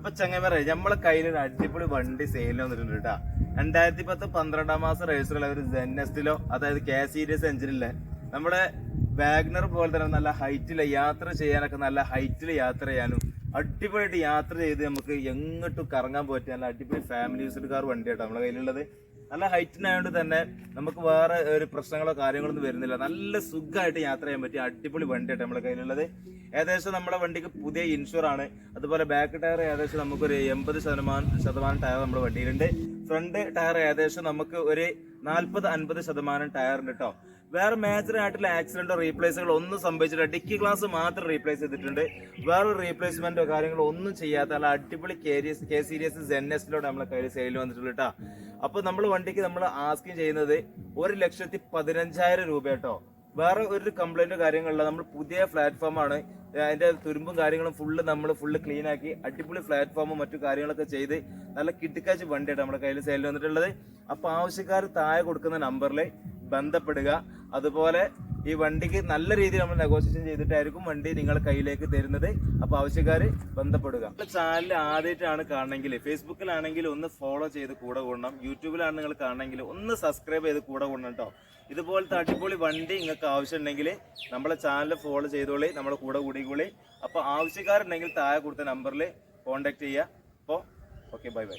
അപ്പൊ ചങ്ങമറ നമ്മളെ കയ്യിൽ ഒരു അടിപൊളി വണ്ടി സെയിലിൽ വന്നിട്ടുണ്ട് കേട്ടാ രണ്ടായിരത്തി പത്ത് പന്ത്രണ്ടാം മാസം രജിസ്റ്ററുള്ള ഒരു ജെന്നസ്റ്റിലോ അതായത് കെ സീരീസ് എഞ്ചിനിലെ നമ്മുടെ വാഗ്നർ പോലെ തന്നെ നല്ല ഹൈറ്റിൽ യാത്ര ചെയ്യാനൊക്കെ നല്ല ഹൈറ്റിൽ യാത്ര ചെയ്യാനും അടിപൊളിയായിട്ട് യാത്ര ചെയ്ത് നമുക്ക് എങ്ങോട്ടും കറങ്ങാൻ പറ്റിയ നല്ല അടിപൊളി ഫാമിലി യൂസ്ഡ് കാർ വണ്ടി കേട്ടോ നമ്മുടെ കയ്യിലുള്ളത്. നല്ല ഹൈറ്റിനായതുകൊണ്ട് തന്നെ നമുക്ക് വേറെ ഒരു പ്രശ്നങ്ങളോ കാര്യങ്ങളൊന്നും വരുന്നില്ല. നല്ല സുഖമായിട്ട് യാത്ര ചെയ്യാൻ പറ്റിയ അടിപൊളി വണ്ടിയായിട്ട് നമ്മുടെ കയ്യിലുള്ളത്. ഏകദേശം നമ്മുടെ വണ്ടിക്ക് പുതിയ ഇൻഷുർ ആണ്. അതുപോലെ ബാക്ക് ടയർ ഏകദേശം നമുക്കൊരു എൺപത് ശതമാനം ശതമാനം ടയർ നമ്മുടെ വണ്ടിയിലുണ്ട്. ഫ്രണ്ട് ടയർ ഏകദേശം നമുക്ക് ഒരു നാൽപ്പത് അൻപത് ശതമാനം ടയർ ഉണ്ട് കേട്ടോ വേറെ മേജറായിട്ടുള്ള ആക്സിഡന്റോ റീപ്ലേസുകളോ ഒന്നും സംഭവിച്ചില്ല ഡിക്കി ഗ്ലാസ് മാത്രം റീപ്ലേസ് ചെയ്തിട്ടുണ്ട്. വേറെ റീപ്ലേസ്മെന്റോ കാര്യങ്ങളോ ഒന്നും ചെയ്യാത്ത അല്ല അടിപൊളി കേരിയസ് കെ സീരിയസ് എൻ എസിലോട് നമ്മളെ കയ്യിൽ സെയിൽ വന്നിട്ടുള്ളൂ കേട്ടോ അപ്പൊ നമ്മൾ വണ്ടിക്ക് നമ്മൾ ആസ്കിങ് ചെയ്യുന്നത് ഒരു ലക്ഷത്തി പതിനഞ്ചായിരം രൂപ കേട്ടോ വേറെ ഒരു കംപ്ലൈന്റ് കാര്യങ്ങളില്ല നമ്മൾ പുതിയ പ്ലാറ്റ്ഫോമാണ് അതിന്റെ തുരുമ്പും കാര്യങ്ങളും ഫുള്ള് നമ്മൾ ഫുള്ള് ക്ലീൻ ആക്കി അടിപൊളി പ്ലാറ്റ്ഫോമും മറ്റു കാര്യങ്ങളൊക്കെ ചെയ്ത് നല്ല കിട്ടിക്കാച്ച് വണ്ടിയായിട്ട് നമ്മുടെ കയ്യിൽ സെയിൽ വന്നിട്ടുള്ളത്. അപ്പൊ ആവശ്യക്കാർ താഴെ കൊടുക്കുന്ന നമ്പറിൽ ബന്ധപ്പെടുക. അതുപോലെ ഈ വണ്ടിക്ക് നല്ല രീതിയിൽ നമ്മൾ നെഗോസിയേഷൻ ചെയ്തിട്ടായിരിക്കും വണ്ടി നിങ്ങൾ കയ്യിലേക്ക് തരുന്നത്. അപ്പോൾ ആവശ്യക്കാർ ബന്ധപ്പെടുക. ചാനൽ ആദ്യമായിട്ടാണ് കാണണമെങ്കിൽ ഫേസ്ബുക്കിലാണെങ്കിൽ ഒന്ന് ഫോളോ ചെയ്ത് കൂടെ കൂടണം. യൂട്യൂബിലാണ് നിങ്ങൾ കാണണമെങ്കിൽ ഒന്ന് സബ്സ്ക്രൈബ് ചെയ്ത് കൂടെ കൂടണം കേട്ടോ ഇതുപോലത്തെ അടിപൊളി വണ്ടി നിങ്ങൾക്ക് ആവശ്യമുണ്ടെങ്കിൽ നമ്മളെ ചാനൽ ഫോളോ ചെയ്തോളി നമ്മളെ കൂടെ കൂടിക്കോളി. അപ്പോൾ ആവശ്യക്കാരുണ്ടെങ്കിൽ താഴെ കൊടുത്ത നമ്പറിൽ കോൺടാക്ട് ചെയ്യുക. അപ്പോൾ ഓക്കെ ബൈ ബൈ